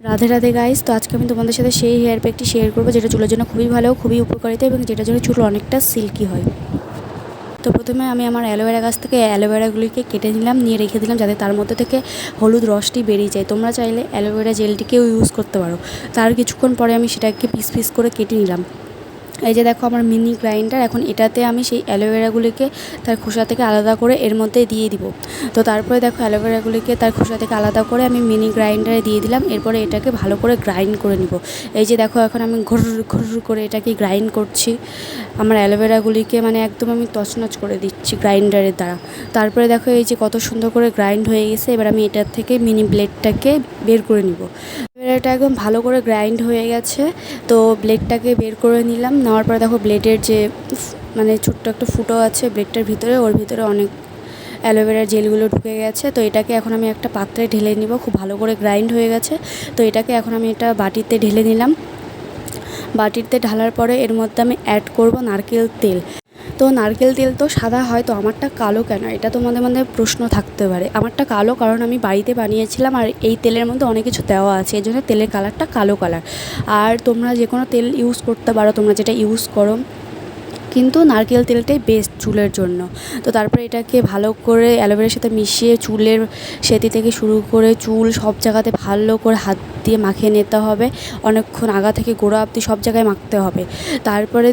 Radhe Radhe guys তো আজকে আমি তোমাদের সাথে সেই হেয়ার প্যাকটি শেয়ার করব, যেটা চুলের জন্য খুবই ভালো, খুবই উপকারিতা এবং যেটার জন্য চুল অনেকটা সিল্কি হয়। তো প্রথমে আমি আমার অ্যালোভেরা গাছ থেকে অ্যালোভেরাগুলিকে কেটে নিলাম, নিয়ে রেখে দিলাম যাতে তার মধ্যে থেকে হলুদ রসটি বেরিয়ে যায়। তোমরা চাইলে অ্যালোভেরা জেলটিকেও ইউজ করতে পারো। তার কিছুক্ষণ পরে আমি সেটাকে পিস পিস করে কেটে নিলাম। এই যে দেখো আমার মিনি গ্রাইন্ডার এখন এটাতে আমি সেই অ্যালোভেরাগুলিকে তার খোসা থেকে আলাদা করে এর মধ্যে দিয়ে দিব। তো তারপরে দেখো অ্যালোভেরাগুলিকে তার খোসা থেকে আলাদা করে আমি মিনি গ্রাইন্ডারে দিয়ে দিলাম, এরপরে এটাকে ভালো করে গ্রাইন্ড করে নিব। এই যে দেখো এখন আমি ঘুর ঘুর করে এটাকে গ্রাইন্ড করছি। আমার অ্যালোভেরাগুলিকে মানে একদম আমি তছনছ করে দিচ্ছি গ্রাইন্ডারের দ্বারা। তারপরে দেখো এই যে কত সুন্দর করে গ্রাইন্ড হয়ে গেছে, এবার আমি এটার থেকে মিনি ব্লেডটাকে বের করে নিব। এটা একদম ভালো করে গ্রাইন্ড হয়ে গেছে। তো ব্লেডটাকে বের করে নিলাম। নেওয়ার পরে দেখো ব্লেডের যে মানে ছোট্ট একটা ফুটো আছে ব্লেডটার ভিতরে, ওর ভিতরে অনেক অ্যালোভেরার জেলগুলো ঢুকে গেছে। তো এটাকে এখন আমি একটা পাত্রে ঢেলে নিব। খুব ভালো করে গ্রাইন্ড হয়ে গেছে। তো এটাকে এখন আমি এটা বাটিতে ঢেলে নিলাম। বাটিতে ঢালার পরে এর মধ্যে আমি অ্যাড করব নারকেল তেল। তো নারকেল তেল তো সাদা হয়, তো আমারটা কালো কেন? এটা তোমাদের মধ্যে প্রশ্ন থাকতে পারে। আমারটা কালো কারণ আমি বাড়িতে বানিয়েছিলাম আর এই তেলের মধ্যে অনেক কিছু দেওয়া আছে, এই জন্য তেলের কালারটা কালো কালার। আর তোমরা যে কোনো তেল ইউজ করতে পারো, তোমরা যেটা ইউজ করো। কিন্তু নারকেল তেলটাই বেস্ট চুলের জন্য। তো তারপরে এটাকে ভালো করে অ্যালোভেরার সাথে মিশিয়ে চুলের সেতি থেকে শুরু করে চুল সব জায়গাতে ভালো করে হাত দিয়ে মাখিয়ে নিতে হবে। অনেকক্ষণ আগা থেকে গোড়া অবধি সব জায়গায় মাখতে হবে। তারপরে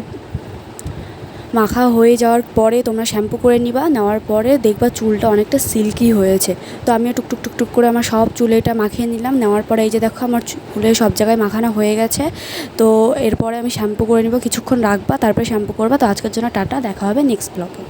মাখা হয়ে যাওয়ার পরে তোমরা শ্যাম্পু করে নিবা, নেওয়ার পরে দেখবা চুলটা অনেকটা সিল্কি হয়েছে। তো আমিও টুকটুক টুকটুক করে আমার সব চুলে এটা মাখিয়ে নিলাম, নেওয়ার পরে এই যে দেখো আমার চুলে সব জায়গায় মাখানো হয়ে গেছে। তো এরপরে আমি শ্যাম্পু করে নিব, কিছুক্ষণ রাখবা, তারপরে শ্যাম্পু করবা। তো আজকের জন্য টাটা, দেখা হবে নেক্সট ব্লগে